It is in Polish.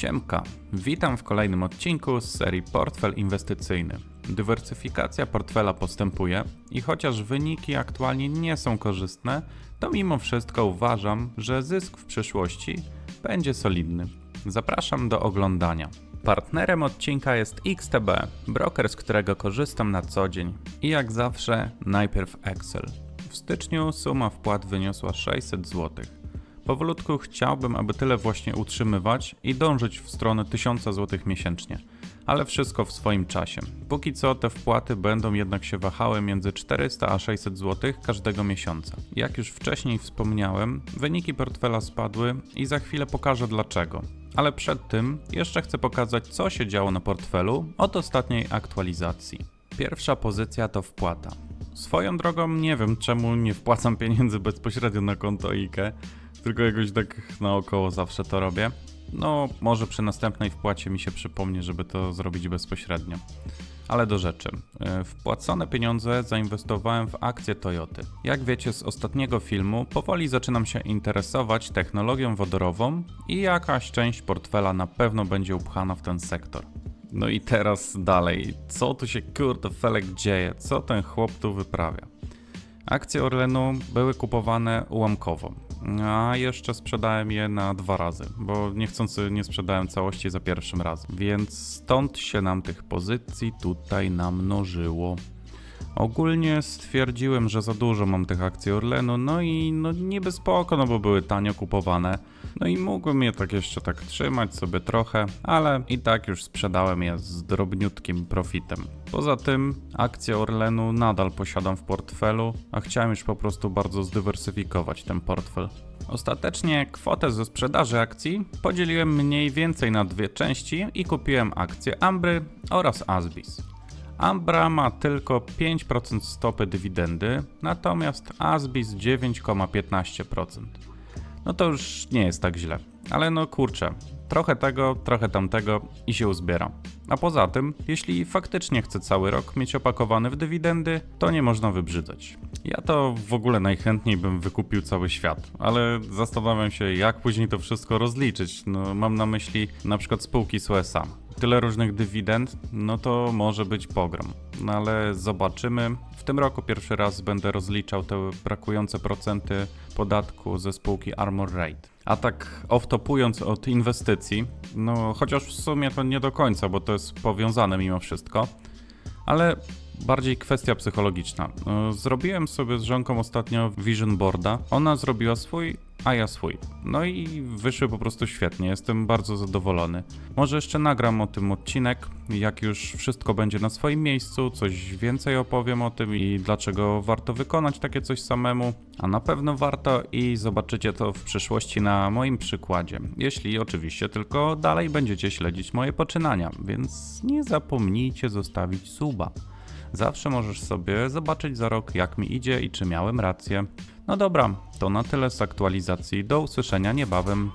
Siemka, witam w kolejnym odcinku z serii Portfel Inwestycyjny. Dywersyfikacja portfela postępuje i chociaż wyniki aktualnie nie są korzystne, to mimo wszystko uważam, że zysk w przyszłości będzie solidny. Zapraszam do oglądania. Partnerem odcinka jest XTB, broker, z którego korzystam na co dzień. I jak zawsze, najpierw Excel. W styczniu suma wpłat wyniosła 600 zł. Powolutku chciałbym, aby tyle właśnie utrzymywać i dążyć w stronę 1000 zł miesięcznie, ale wszystko w swoim czasie. Póki co te wpłaty będą jednak się wahały między 400 a 600 zł każdego miesiąca. Jak już wcześniej wspomniałem, wyniki portfela spadły i za chwilę pokażę dlaczego. Ale przed tym jeszcze chcę pokazać, co się działo na portfelu od ostatniej aktualizacji. Pierwsza pozycja to wpłata. Swoją drogą nie wiem, czemu nie wpłacam pieniędzy bezpośrednio na konto IKE, tylko jakoś tak naokoło zawsze to robię. No, może przy następnej wpłacie mi się przypomni, żeby to zrobić bezpośrednio. Ale do rzeczy. E, Wpłacone pieniądze zainwestowałem w akcje Toyoty. Jak wiecie z ostatniego filmu, powoli zaczynam się interesować technologią wodorową i jakaś część portfela na pewno będzie upchana w ten sektor. No i teraz dalej. Co tu się kurde felek dzieje? Co ten chłop tu wyprawia? Akcje Orlenu były kupowane ułamkowo, a jeszcze sprzedałem je na dwa razy, bo niechcący nie sprzedałem całości za pierwszym razem, więc stąd się nam tych pozycji tutaj namnożyło. Ogólnie stwierdziłem, że za dużo mam tych akcji Orlenu, no i no niby spoko, no bo były tanio kupowane. No i mógłbym je tak jeszcze tak trzymać sobie trochę, ale i tak już sprzedałem je z drobniutkim profitem. Poza tym akcje Orlenu nadal posiadam w portfelu, a chciałem już po prostu bardzo zdywersyfikować ten portfel. Ostatecznie kwotę ze sprzedaży akcji podzieliłem mniej więcej na dwie części i kupiłem akcje Ambry oraz Asbis. Ambra ma tylko 5% stopy dywidendy, natomiast Asbis 9,15%. No to już nie jest tak źle, ale no kurczę, trochę tego, trochę tamtego i się uzbiera. A poza tym, jeśli faktycznie chcę cały rok mieć opakowany w dywidendy, to nie można wybrzydzać. Ja to w ogóle najchętniej bym wykupił cały świat, ale zastanawiam się, jak później to wszystko rozliczyć. No, mam na myśli na przykład spółki z USA. Tyle różnych dywidend, no to może być pogrom. No ale zobaczymy. W tym roku pierwszy raz będę rozliczał te brakujące procenty podatku ze spółki Armor Rate. A tak off-topując od inwestycji, no chociaż w sumie to nie do końca, bo to jest powiązane mimo wszystko, ale bardziej kwestia psychologiczna. No, Zrobiłem sobie z żonką ostatnio vision boarda. Ona zrobiła swój, a ja swój. No i wyszły po prostu świetnie. Jestem bardzo zadowolony. Może jeszcze nagram o tym odcinek, jak już wszystko będzie na swoim miejscu, coś więcej opowiem o tym i dlaczego warto wykonać takie coś samemu. A na pewno warto i zobaczycie to w przyszłości na moim przykładzie. Jeśli oczywiście tylko dalej będziecie śledzić moje poczynania, więc nie zapomnijcie zostawić suba. Zawsze możesz sobie zobaczyć za rok, jak mi idzie i czy miałem rację. No dobra, to na tyle z aktualizacji. Do usłyszenia niebawem.